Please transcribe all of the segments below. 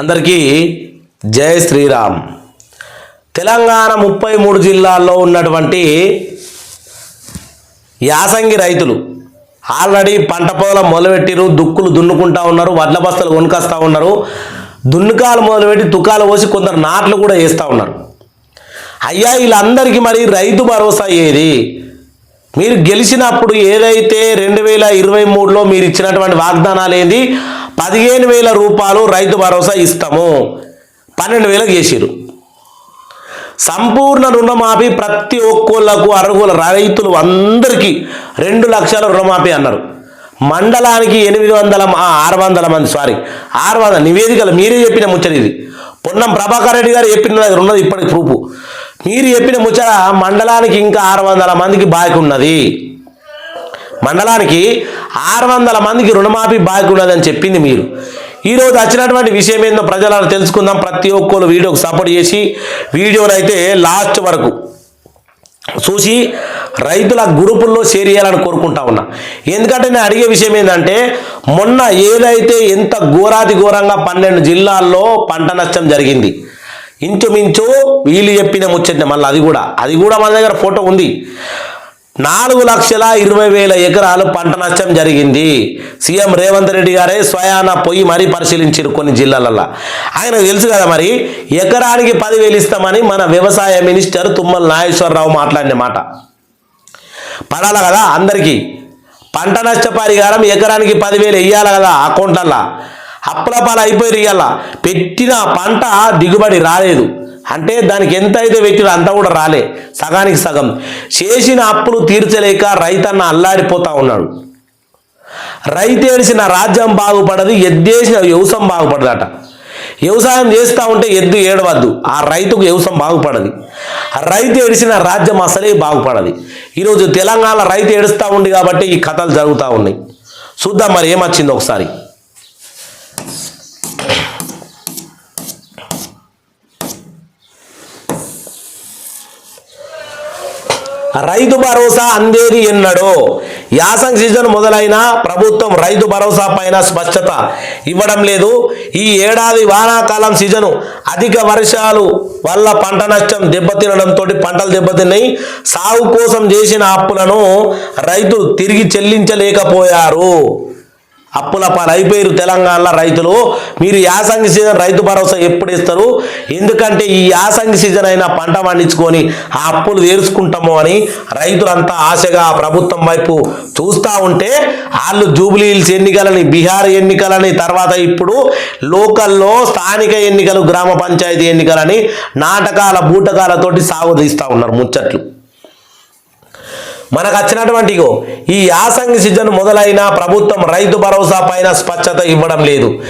అందరికీ జై శ్రీరామ్. తెలంగాణ ముప్పై మూడు జిల్లాల్లో ఉన్నటువంటి యాసంగి రైతులు ఆల్రెడీ పంట పొలం మొదలుపెట్టిరు దుక్కులు దున్నుకుంటా ఉన్నారు వడ్ల బస్తలు కొనుకొస్తా ఉన్నారు దున్నుకాలు మొదలుపెట్టి తుకాలు పోసి కొందరు నాట్లు కూడా వేస్తూ ఉన్నారు. అయ్యా వీళ్ళందరికీ మరి రైతు భరోసా ఏది? మీరు గెలిచినప్పుడు ఏదైతే రెండు వేల ఇరవై మూడులో మీరు ఇచ్చినటువంటి వాగ్దానాలు ఏంది పదిహేను వేల రూపాయలు రైతు భరోసా ఇస్తాము. పన్నెండు వేలకు చేసిరు సంపూర్ణ రుణమాఫీ ప్రతి ఒక్కళ్ళకు అర్హుల రైతులు అందరికీ రెండు లక్షల రుణమాఫీ అన్నారు. మండలానికి ఎనిమిది వందల ఆరు వందల మంది సారీ ఆరు వందల నివేదికలు మీరే చెప్పిన ముచ్చట ఇది. పొన్నం ప్రభాకర్ రెడ్డి గారు చెప్పిన ఉన్నది ఇప్పటికి ప్రూఫ్ మీరు చెప్పిన ముచ్చట మండలానికి ఇంకా ఆరు వందల మందికి బాకీ ఉన్నది. మండలానికి ఆరు వందల మందికి రుణమాఫీ బాకీ ఉన్నదని చెప్పింది మీరు. ఈరోజు వచ్చినటువంటి విషయం ఏందో ప్రజలను తెలుసుకుందాం. ప్రతి ఒక్కరు వీడియోకి సపోర్ట్ చేసి వీడియోని అయితే లాస్ట్ వరకు చూసి రైతుల గ్రూపుల్లో షేర్ చేయాలని కోరుకుంటా ఉన్నా. ఎందుకంటే నేను అడిగే విషయం ఏంటంటే మొన్న ఏదైతే ఎంత ఘోరాతి ఘోరంగా పన్నెండు జిల్లాల్లో పంట నష్టం జరిగింది ఇంచుమించు వీళ్ళు చెప్పిన ముచ్చట మళ్ళీ అది కూడా. అది కూడా మన దగ్గర ఫోటో ఉంది. నాలుగు లక్షల ఇరవై వేల ఎకరాలు పంట నష్టం జరిగింది. సీఎం రేవంత్ రెడ్డి గారే స్వయాన పోయి మరీ పరిశీలించారు కొన్ని జిల్లాలలో ఆయన తెలుసు కదా మరి ఎకరానికి పదివేలు ఇస్తామని మన వ్యవసాయ మినిస్టర్ తుమ్మల నాగేశ్వరరావు మాట్లాడిన మాట. పడాలి కదా అందరికీ? పంట నష్ట పరిహారం ఎకరానికి పదివేలు వెయ్యాలి కదా అకౌంట్లల్లో? అప్పలపాలు అయిపోయి పెట్టిన పంట దిగుబడి రాలేదు. అంటే దానికి ఎంత అయితే పెట్టిన అంత కూడా రాలే. సగానికి సగం. చేసిన అప్పులు తీర్చలేక రైతన్న అల్లాడిపోతా ఉన్నాడు. రైతేడిసిన రాజ్యం బాగుపడదు ఎద్దేసిన వ్యవసాయం బాగుపడదట. వ్యవసాయం చేస్తూ ఉంటే ఎద్దు ఏడవద్దు. ఆ రైతుకు వ్యవసాయం బాగుపడదు. ఆ రైతు ఏడిసిన రాజ్యం అసలే బాగుపడదు. ఈరోజు తెలంగాణ రైతు ఏడుస్తూ ఉంది కాబట్టి ఈ కథలు జరుగుతూ ఉన్నాయి. చూద్దాం మరి ఏమొచ్చింది ఒకసారి. రైతు భరోసా అందేది ఎన్నడో. యాసంగ్ సీజన్ మొదలైన ప్రభుత్వం రైతు భరోసా పైన స్పష్టత ఇవ్వడం లేదు. ఈ ఏడాది వానాకాలం సీజను అధిక వర్షాలు వల్ల పంట నష్టం దెబ్బతినడంతో పంటలు దెబ్బతిన్నాయి. సాగు కోసం చేసిన అప్పులను రైతులు తిరిగి చెల్లించలేకపోయారు. అప్పుల పాలైపోయారు తెలంగాణలో రైతులు. మీరు యాసంగి సీజన్ రైతు భరోసా ఎప్పుడు ఇస్తారు? ఎందుకంటే ఈ యాసంగి సీజన్ అయినా పంట పండించుకొని ఆ అప్పులు తీర్చుకుంటాము అని రైతులంతా ఆశగా ప్రభుత్వం వైపు చూస్తూ ఉంటే వాళ్ళు జూబ్లీ హిల్స్ ఎన్నికలని బీహార్ ఎన్నికలని తర్వాత ఇప్పుడు లోకల్లో స్థానిక ఎన్నికలు గ్రామ పంచాయతీ ఎన్నికలని నాటకాల బూటకాలతోటి సాగు తీస్తూ ఉన్నారు ముచ్చట్లు. మనకు వచ్చినటువంటి ఈ యాసంగి సీజన్ మొదలైన ప్రభుత్వం రైతు భరోసా పైన స్పష్టత ఇవ్వడం లేదు.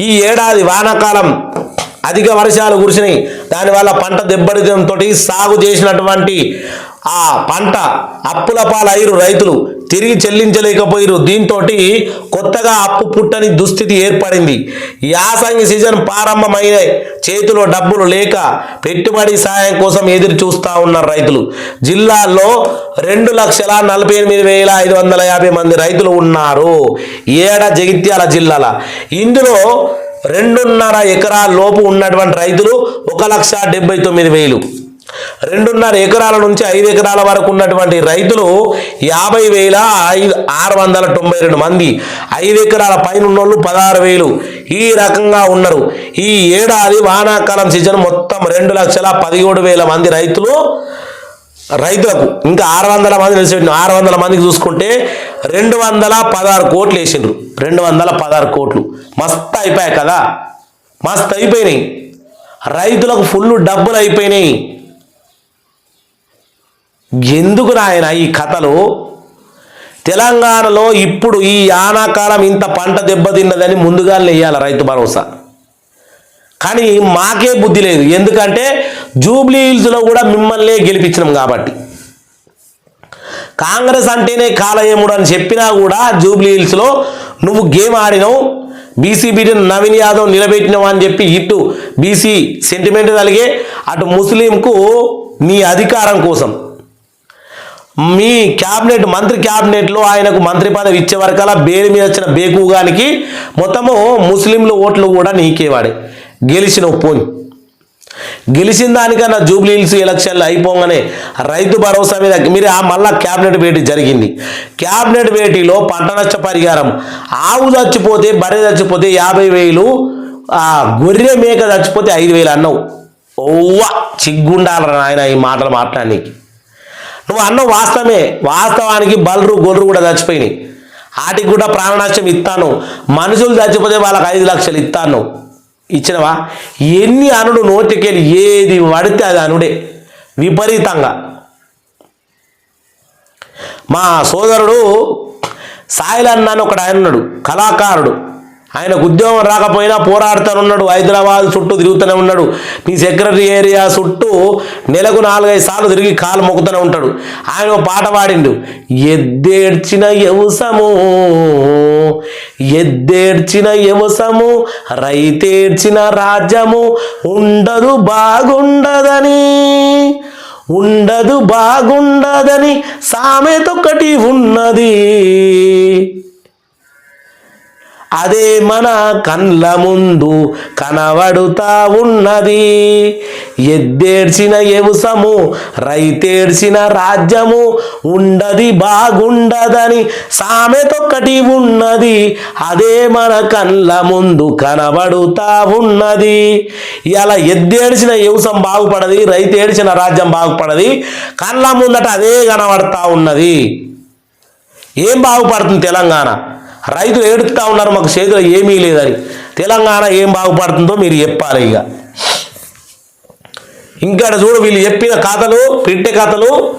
ఈ ఏడాది వానాకాలం అధిక వర్షాలు కురిసినాయి. దానివల్ల పంట దెబ్బతింతో సాగు చేసినటువంటి ఆ పంట అప్పుల పాలయ్యారు రైతులు తిరిగి చెల్లించలేకపోయారు. దీంతో కొత్తగా అప్పు పుట్టని దుస్థితి ఏర్పడింది. యాసంగి సీజన్ ప్రారంభమైన చేతిలో డబ్బులు లేక పెట్టుబడి సాయం కోసం ఎదురు చూస్తూ ఉన్నారు రైతులు జిల్లాలో రెండు లక్షల నలభై ఎనిమిది వేల ఐదు వందల యాభై మంది రైతులు ఉన్నారు. ఏడ జగిత్యాల జిల్లాల. ఇందులో రెండున్నర ఎకరాల లోపు ఉన్నటువంటి రైతులు ఒక లక్ష డెబ్బై తొమ్మిది వేలు. రెండున్నర ఎకరాల నుంచి ఐదు ఎకరాల వరకు ఉన్నటువంటి రైతులు యాభై వేల ఐదు ఆరు వందల తొంభై రెండు మంది. ఐదు ఎకరాల పైన ఉన్నోళ్ళు పదహారు వేలు. ఈ రకంగా ఉన్నారు. ఈ ఏడాది వానాకాలం సీజన్ మొత్తం రెండు లక్షల పదిహేడు వేల మంది రైతులు రైతులకు ఇంకా ఆరు వందల మంది నిలిచిపెట్టిన ఆరు వందల మందికి చూసుకుంటే రెండు వందల పదహారు కోట్లు వేసిండ్రు. రెండు వందల పదహారు కోట్లు. మస్తు అయిపోయాయి కదా? మస్తు అయిపోయినాయి. రైతులకు ఫుల్ డబ్బులు అయిపోయినాయి. ఎందుకు నాయన ఈ కథలు? తెలంగాణలో ఇప్పుడు ఈ ఆనాకాలం ఇంత పంట దెబ్బతిన్నదని ముందుగానే వేయాలి రైతు భరోసా. కానీ మాకే బుద్ధి లేదు. ఎందుకంటే జూబ్లీ హిల్స్లో కూడా మిమ్మల్నే గెలిపించినాం కాబట్టి. కాంగ్రెస్ అంటేనే కాలయముడు అని చెప్పినా కూడా జూబ్లీ హిల్స్లో నువ్వు గేమ్ ఆడినావు బీసీబీని నవీన్ యాదవ్ నిలబెట్టినావు అని చెప్పి ఇటు బీసీ సెంటిమెంట్ కలిగే అటు ముస్లింకు నీ అధికారం కోసం. మీ క్యాబినెట్ మంత్రి క్యాబినెట్లో ఆయనకు మంత్రి పదవి ఇచ్చే వరకలా బేరు మీద వచ్చిన బేకుగానికి మొత్తము ముస్లింల ఓట్లు కూడా నీకేవాడే గెలిచిన పోని. గెలిచిన దానికన్నా జూబ్లీ హిల్స్ ఎలక్షన్లు అయిపోగానే రైతు భరోసా మీద మీరు ఆ మళ్ళా క్యాబినెట్ భేటీ జరిగింది. క్యాబినెట్ భేటీలో పంట నష్ట పరిహారం ఆవు చచ్చిపోతే బర్రె చచ్చిపోతే యాభై వేలు ఆ గొర్రె మేక చచ్చిపోతే ఐదు వేలు అన్నావు. ఓవ్వా చిగ్గుండాలరా నాయన ఈ మాటలు మాట్లాడానికి. నువ్వు అన్నావు వాస్తవమే వాస్తవానికి బలరు గొర్రు కూడా చచ్చిపోయినాయి. వాటికి కూడా ప్రాణనాశం ఇస్తాను. మనుషులు చచ్చిపోతే వాళ్ళకి ఐదు లక్షలు ఇస్తాను. ఇచ్చినవా? ఎన్ని అనుడు నోటికెళ్ళి ఏది పడితే అది అనుడే విపరీతంగా. మా సోదరుడు సాయిలన్న అని ఒకడు ఆయన ఉన్నాడు కళాకారుడు. ఆయనకు ఉద్యోగం రాకపోయినా పోరాడుతానున్నాడు హైదరాబాద్ చుట్టూ తిరుగుతూనే ఉన్నాడు. మీ సెక్రటరీ ఏరియా చుట్టూ నెలకు నాలుగైదు సార్లు తిరిగి కాలు మొక్కుతూనే ఉంటాడు. ఆయన ఒక పాట పాడిండు ఎద్దేడ్చిన యవసము ఎద్దేడ్చిన యవసము రైతేడ్చిన రాజ్యము ఉండదు బాగుండదని ఉండదు బాగుండదని సామెతొక్కటి ఉన్నది. అదే మన కండ్ల ముందు కనబడుతా ఉన్నది. ఎద్దేడ్చిన ఎవుసము రైతేడ్చిన రాజ్యము ఉండది బాగుండదని సామెతొక్కటి ఉన్నది. అదే మన కండ్ల ముందు కనబడుతా ఉన్నది. ఇలా ఎద్దేడ్చిన ఎవుసం బాగుపడది రైతేడ్చిన రాజ్యం బాగుపడది కళ్ళ ముందట అదే కనబడతా ఉన్నది. ఏం బాగుపడుతుంది తెలంగాణ? రైతులు ఏడుస్తూ ఉన్నారు మాకు చేతిలో ఏమీ లేదని. తెలంగాణ ఏం బాగుపడుతుందో మీరు చెప్పాలి ఇక. ఇంకా చూడు వీళ్ళు చెప్పిన కథలు పెట్టే కథలు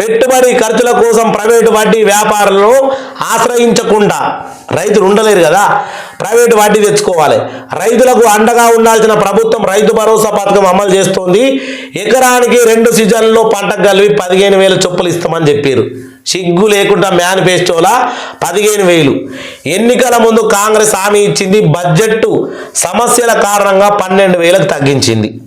పెట్టుబడి ఖర్చుల కోసం ప్రైవేటు వడ్డీ వ్యాపారులను ఆశ్రయించకుండా రైతులు ఉండలేరు కదా. ప్రైవేటు వడ్డీ తెచ్చుకోవాలి. రైతులకు అండగా ఉండాల్సిన ప్రభుత్వం రైతు భరోసా పథకం అమలు చేస్తోంది. ఎకరానికి రెండు సీజన్లో పంటకు కలిపి పదిహేను వేల చొప్పులు ఇస్తామని చెప్పారు. సిగ్గు లేకుండా మేనిఫెస్టోలా పదిహేను వేలు. ఎన్నికల ముందు కాంగ్రెస్ హామీ ఇచ్చింది బడ్జెట్ సమస్యల కారణంగా పన్నెండు వేలకు తగ్గించింది.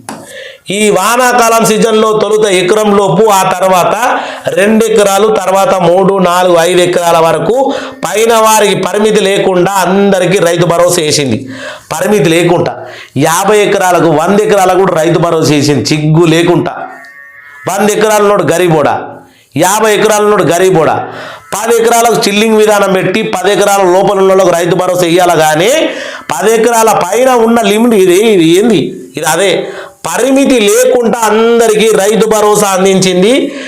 ఈ వానాకాలం సీజన్లో తొలుత ఎకరం లోపు ఆ తర్వాత రెండు ఎకరాలు తర్వాత మూడు నాలుగు ఐదు ఎకరాల వరకు పైన వారికి పరిమితి లేకుండా అందరికీ రైతు భరోసా వేసింది. పరిమితి లేకుండా. యాభై ఎకరాలకు వంద ఎకరాలకు కూడా రైతు భరోసా వేసింది. చిగ్గు లేకుండా. వంద ఎకరాల నోడు గరీబోడా? యాభై ఎకరాల నోడు గరీబోడా పది ఎకరాలకు చిల్లింగ్ విధానం పెట్టి పది ఎకరాల లోపల ఉన్న రైతు భరోసా ఇవ్వాలి కానీ పది ఎకరాల పైన ఉన్న లిమిట్ ఇది ఇది ఏంది? ఇది అదే. పరిమితి లేకుండా అందరికీ రైతు భరోసా అందించింది.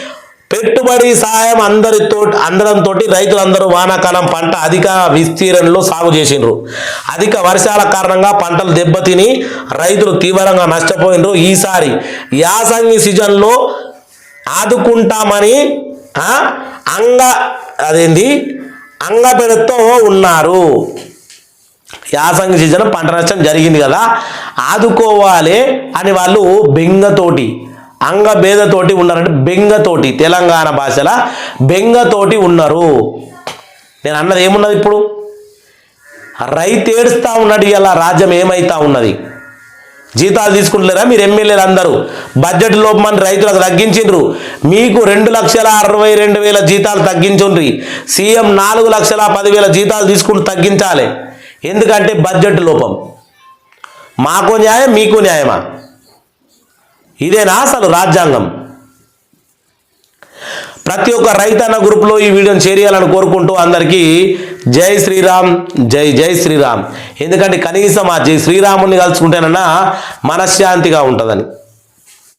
పెట్టుబడి సాయం అందరితో అందడంతో రైతులందరూ వానాకాలం పంట అధిక విస్తీర్ణంలో సాగు చేసిండ్రు. అధిక వర్షాల కారణంగా పంటలు దెబ్బతిని రైతులు తీవ్రంగా నష్టపోయినరు ఈసారి యాసంగి సీజన్లో ఆదుకుంటామని అంగ అదేంది? అంగపెడతో ఉన్నారు. యాసంగి సీజన్ పంట నష్టం జరిగింది కదా ఆదుకోవాలి అని వాళ్ళు బెంగతోటి అంగభేదతోటి ఉన్నారంటే బెంగతోటి తెలంగాణ భాషల బెంగతోటి ఉన్నారు. నేను అన్నది ఏమున్నది ఇప్పుడు? రైతు ఏడుస్తా ఉన్నాడు ఇలా రాజ్యం ఏమైతా ఉన్నది? జీతాలు తీసుకుంటున్నారా మీరు ఎమ్మెల్యేలు అందరూ. బడ్జెట్ లోపమని రైతులకు తగ్గించిండ్రు. మీకు రెండు లక్షల అరవై రెండు వేల జీతాలు తగ్గించుండ్రి. సీఎం నాలుగు లక్షల పదివేల జీతాలు తీసుకుంటూ తగ్గించాలి. ఎందుకంటే బడ్జెట్ లోపం. మాకు న్యాయం మీకు న్యాయమా? ఇదేనా అసలు రాజ్యాంగం? ప్రతి ఒక్క రైతన్న గ్రూప్లో ఈ వీడియోని చేరియాలని చేయాలని కోరుకుంటూ అందరికీ జై శ్రీరామ్ జై జై శ్రీరామ్. ఎందుకంటే కనీసం ఆ జై శ్రీరాముని కలుసుకుంటేనన్నా మనశ్శాంతిగా ఉంటుందని.